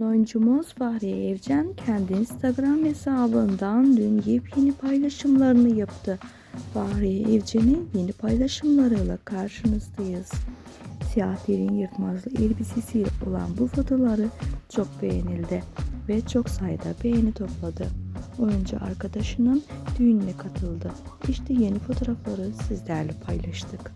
Oyuncumuz Fahriye Evcen kendi Instagram hesabından dün yepyeni paylaşımlarını yaptı. Fahriye Evcen'in yeni paylaşımlarıyla karşınızdayız. Siyah derin yırtmazlı elbisesiyle olan bu fotoları çok beğenildi ve çok sayıda beğeni topladı. Oyuncu arkadaşının düğününe katıldı. İşte yeni fotoğrafları sizlerle paylaştık.